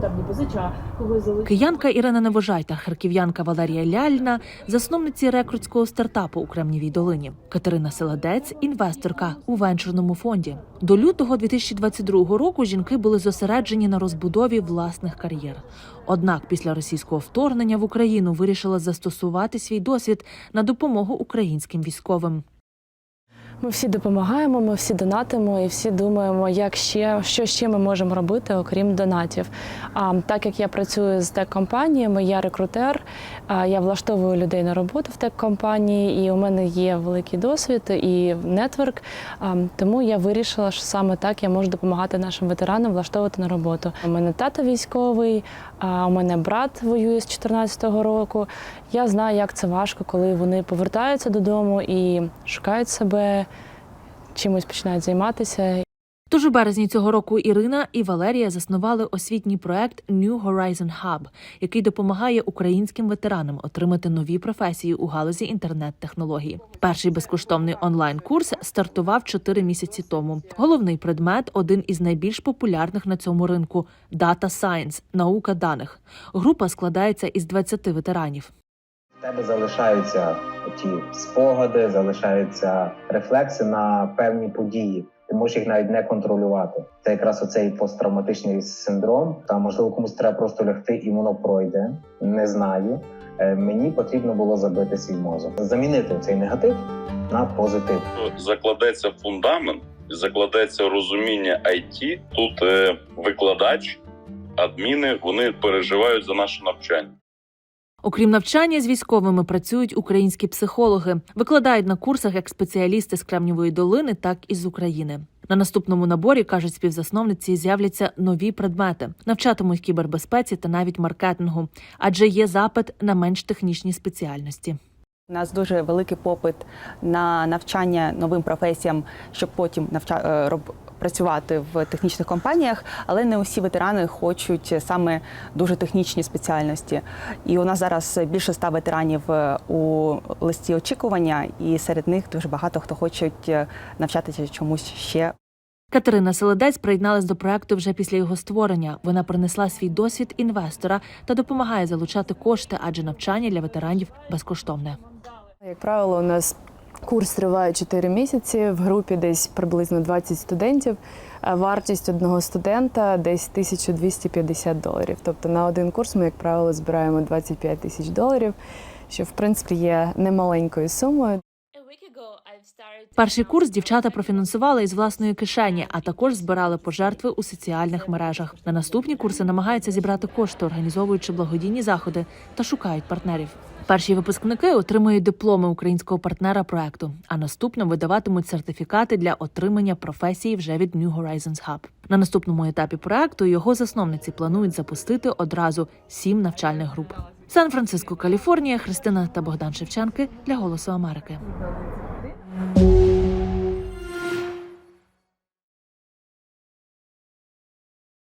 елементарні позича, когось. Киянка Ірина Невожай та харків'янка Валерія Ляльна, засновниці рекрутського стартапу у Кремнівій долині. Катерина Селадець, інвесторка у венчурному фонді. До лютого 2022 року жінки були зосереджені на розбудові власних кар'єр. Однак після російського вторгнення в Україну вирішила застосувати свій досвід на допомогу українським військовим. Ми всі допомагаємо, ми всі донатимо і всі думаємо, як ще що ще ми можемо робити, окрім донатів. А так як я працюю з тек-компаніями, я рекрутер, а, я влаштовую людей на роботу в тек-компанії, і у мене є великий досвід і нетворк. А, Тому я вирішила, що саме так я можу допомагати нашим ветеранам влаштовувати на роботу. У мене тато військовий, а у мене брат воює з 2014 року. Я знаю, як це важко, коли вони повертаються додому і шукають себе, чимось починають займатися. Тож у березні цього року Ірина і Валерія заснували освітній проект New Horizon Hub, який допомагає українським ветеранам отримати нові професії у галузі інтернет-технологій. Перший безкоштовний онлайн-курс стартував чотири місяці тому. Головний предмет один із найбільш популярних на цьому ринку Data Science – наука даних. Група складається із 20 ветеранів. Тебе залишаються ті спогади, залишаються рефлекси на певні події. Ти можеш їх навіть не контролювати. Це якраз оцей посттравматичний синдром. Та можливо комусь треба просто лягти, і воно пройде. Не знаю. Е, Мені потрібно було забити свій мозок, замінити цей негатив на позитив. закладеться фундамент, закладеться розуміння IT. Тут е, викладач, адміни вони переживають за наше навчання. Окрім навчання з військовими працюють українські психологи, викладають на курсах як спеціалісти з Кремнівої долини, так і з України. На наступному наборі кажуть співзасновниці, з'являться нові предмети, навчатимуть кібербезпеці та навіть маркетингу, адже є запит на менш технічні спеціальності. У нас дуже великий попит на навчання новим професіям, щоб потім навча... працювати в технічних компаніях, але не усі ветерани хочуть саме дуже технічні спеціальності. І у нас зараз більше ста ветеранів е, у листі очікування, і серед них дуже багато хто хочуть е, навчатися чомусь ще Катерина Селедець приєдналась до проекту вже після його створення. Вона принесла свій досвід інвестора та допомагає залучати кошти, адже навчання для ветеранів безкоштовне. Як правило, у нас курс триває 4 місяці. В групі десь приблизно 20 студентів. Вартість одного студента десь 1250 доларів. Тобто на один курс ми, як правило, збираємо 25 тисяч доларів, що в принципі є немаленькою сумою. Перший курс дівчата профінансували із власної кишені, а також збирали пожертви у соціальних мережах. На наступні курси намагаються зібрати кошти, організовуючи благодійні заходи та шукають партнерів. Перші випускники отримують дипломи українського партнера проекту, а наступно видаватимуть сертифікати для отримання професії вже від New Horizons Hub. На наступному етапі проекту його засновниці планують запустити одразу сім навчальних груп. Сан-Франциско, Каліфорнія, Христина та Богдан Шевченки для Голосу Америки.